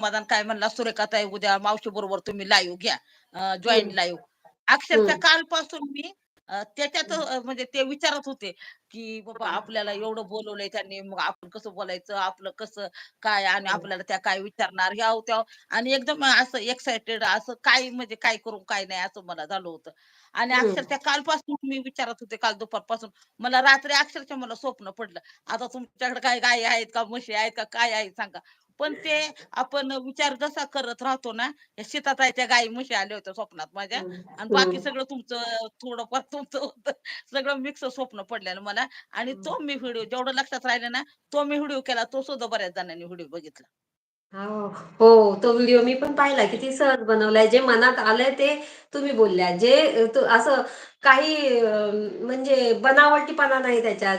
समाधान काय म्हणला? सुरेखाताई उद्या मावशी बरोबर तुम्ही लाईव्ह घ्या. हम्म. लाईव्ह अक्षरशः. कालपासून मी त्याच्यात म्हणजे ते विचारत होते की बाबा आपल्याला एवढं बोलवलंय त्यांनी मग आपण कसं बोलायचं? आपलं कसं काय आणि. आपल्याला त्या काय विचारणार? ह्या त्या आणि एकदम असं एक्साइटेड असं काय म्हणजे काय करू काय नाही असं मला झालं होतं. आणि. अक्षरशः कालपासून मी विचारत होते काल दुपारपासून. मला रात्री अक्षरशः मला स्वप्न पडलं. आता तुमच्याकडे काय गायी आहेत का म्हशी आहेत का काय आहेत सांगा. पण ते आपण विचार जसा करत राहतो ना या शेताताईच्या गायी म्हशी आल्या होत्या स्वप्नात माझ्या. आणि बाकी हम्म. सगळं तुमचं थोडंफार तुमचं होतं. सगळं मिक्स स्वप्न पडलेलं मला. आणि तो मी व्हिडिओ जेवढं लक्षात राहिलं ना तो मी व्हिडिओ केला तो सुद्धा बऱ्याच जणांनी व्हिडिओ बघितला. हो हो, तो व्हिडिओ मी पण पाहिला किती सहज बनवलाय. जे मनात आलंय ते तुम्ही बोलल्या. जे असं काही म्हणजे बनावटीपणा नाही त्याच्यात.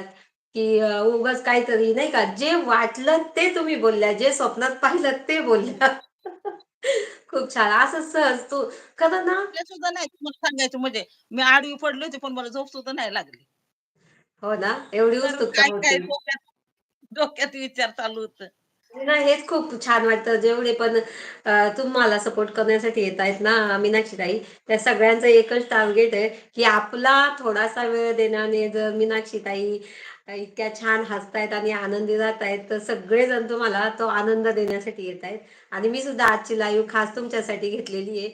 की उगाच काहीतरी नाही का जे वाटलं ते तुम्ही बोलल्या जे स्वप्नात पाहिलं ते बोलल्या. खूप छान. असं सहज तू खरं ना? ते सुद्धा नाही तुम्हाला सांगायचं म्हणजे मी आडवी पडली होती पण मला झोप सुद्धा नाही लागली. हो ना? एवढी उत्सुकता होती डोक्यात विचार चालू होत. ना हेच खूप छान वाटतं. जेवढे पण तुम्हाला सपोर्ट करण्यासाठी येत आहेत ना मीनाक्षीताई त्या सगळ्यांचं एकच टार्गेट आहे की आपला थोडासा वेळ देण्याने जर मीनाक्षीताई इतक्या छान हसतायत आणि आनंदी राहत आहेत तर सगळेजण तुम्हाला तो आनंद देण्यासाठी येत आहेत आणि मी सुद्धा आजची लाईव्ह खास तुमच्यासाठी घेतलेली आहे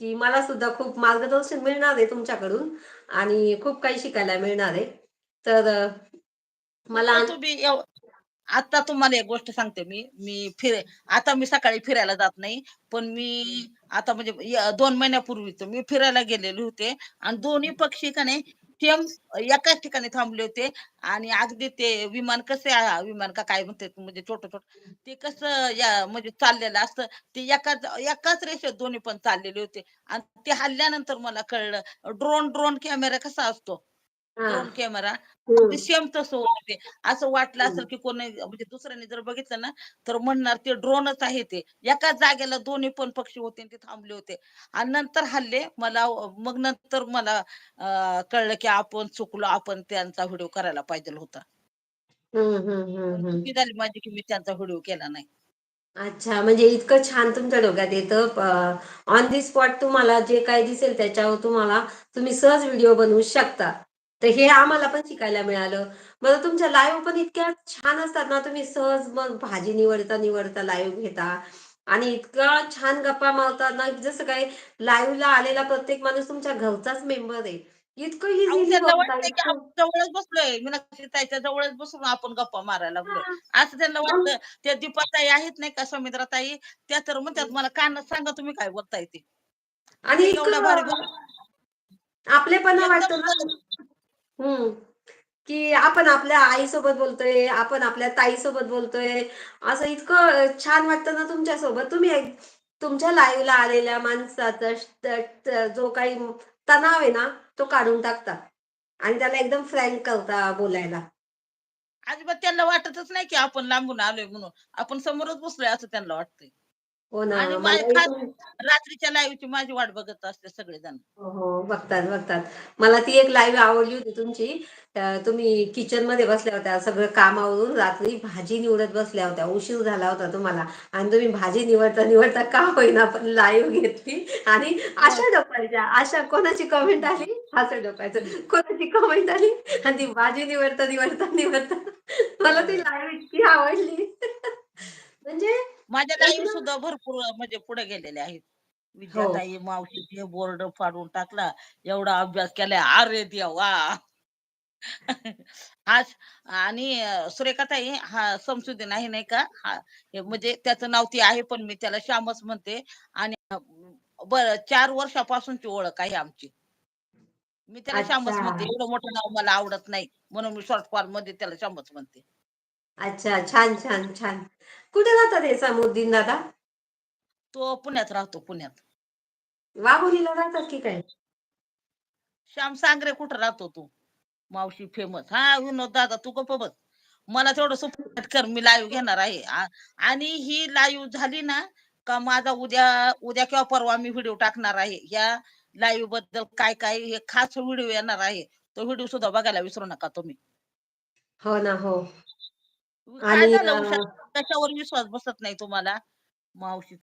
की मला सुद्धा खूप मार्गदर्शन मिळणार आहे तुमच्याकडून आणि खूप काही शिकायला मिळणार आहे. तर मला तुम्ही आता तुम्हाला एक गोष्ट सांगते मी. मी फिर आता मी सकाळी फिरायला जात नाही पण मी आता म्हणजे दोन महिन्यापूर्वीच मी फिरायला गेलेले होते. आणि दोन्ही पक्षी का नाही सेम एकाच ठिकाणी थांबले होते. आणि अगदी ते विमान कसे विमान का काय म्हणते म्हणजे छोट छोट. ते कसं या म्हणजे चाललेलं असतं. ते एकाच एकाच रेषेत दोन्ही पण चाललेले होते. आणि ते हल्ल्यानंतर मला कळलं ड्रोन ड्रोन कॅमेरा कसा असतो? हा. ड्रोन कॅमेरा अगदी सेम तसं होतं. ते असं वाटलं. असेल की कोणी म्हणजे दुसऱ्याने जर बघितलं ना तर म्हणणार ते ड्रोनच आहे ते. एकाच जागेला दोन्ही पण पक्षी होते आणि ते थांबले होते. आणि नंतर हल्ले मला मग नंतर मला अं, कळलं की आपण चुकलो आपण त्यांचा व्हिडिओ करायला पाहिजे होता. पण. चुकी झाली माझी की मी त्यांचा व्हिडिओ केला नाही. अच्छा म्हणजे इतकं छान तुमच्या डोक्यात येतं. ऑन दी स्पॉट तुम्हाला जे काही दिसेल त्याच्यावर तुम्हाला तुम्ही सहज व्हिडिओ बनवू शकता. तर हे आम्हाला पण शिकायला मिळालं. बरं तुमच्या लाईव्ह पण इतक्या छान असतात ना तुम्ही सहज मग भाजी निवडता निवडता लाईव्ह घेता. आणि इतका छान गप्पा मारता ना की जसं काही लाईव्हला आलेला प्रत्येक माणूस तुमच्या घरचाच मेंबर आहे. इतकं इझिली की जवळच बसलोय. मीनाक्षी ताईच्या जवळच बसून आपण गप्पा मारायला लागलोय असं त्यांना मग वाटतं त्या दीपाताई आहेत नाही का सौमित्रा ताई त्या तर म्हणतात मला कानात सांगा तुम्ही काय बोलताय ते. आणि बोल आपलेपणा वाटतो ना. हम्म. की आपण आपल्या आईसोबत बोलतोय आपण आपल्या ताईसोबत बोलतोय. असं इतकं छान वाटतं ना तुमच्यासोबत. तुम्ही एक- तुमच्या लाईव्हला आलेल्या माणसाचा त- जो काही तणाव आहे ना तो काढून टाकता. आणि त्याला एकदम फ्रँक करता बोलायला. अजिबात त्यांना वाटतच नाही की आपण लांबून आलोय म्हणून. आपण समोरच बसलोय असं त्यांना वाटतंय. हो ना आणि खास तुम- रात्रीच्या लाईव्हची माझी वाट बघत असते सगळेजण. हो हो बघतात बघतात. मला ती एक लाईव्ह आवडली होती तुमची. तुम्ही किचनमध्ये बसल्या होत्या सगळं कामावरून रात्री भाजी निवडत बसल्या होत्या. उशीर झाला होता तुम्हाला. आणि तुम्ही भाजी निवडता निवडता का होईना पण लाईव्ह घेतली. आणि आशा डोकायच्या आशा कोणाची कमेंट आली? असं डोकायचं. कोणाची कमेंट आली? आणि ती भाजी निवडता निवडता निवडता. मला ती. लाईव्ह इतकी आवडली. म्हणजे माझ्या ना सुद्धा भरपूर म्हणजे पुढे गेलेले आहेत. हो. विद्याताई मावशीचे बोर्ड फाडून टाकला. एवढा अभ्यास केलाय अरे देवा! हा आणि सुरेखाताई हा समसुद्दीन आहे नाही का? हा हे म्हणजे त्याचं नाव ती आहे पण मी त्याला श्यामच म्हणते. आणि बर चार वर्षापासूनची ओळख आहे आमची. मी त्याला श्यामच म्हणते. एवढं मोठं नाव मला आवडत नाही. म्हणून मी शॉर्ट फॉर्ममध्ये त्याला श्यामच म्हणते. अच्छा छान छान छान. कुठे राहतात हे सामुद्दीन दादा? तो पुण्यात राहतो पुण्यात. वाघोलीला राहतात की काय? श्याम सांगरे कुठं राहतो तू? मावशी फेमस हा विनोद दादा तू गप्प बस. मला तेवढं सपोर्ट कर मी लाईव्ह घेणार आहे. आ- आणि ही लाईव्ह झाली ना का माझा उद्या उद्या किंवा परवा मी व्हिडिओ टाकणार आहे. या लाईव्हबद्दल काय काय हे खास व्हिडिओ येणार आहे. तो व्हिडिओ सुद्धा बघायला विसरू नका तुम्ही. हो ना हो. काय आणि झालं उषा अं, त्याच्यावर विश्वास बसत नाही तुम्हाला. मावशी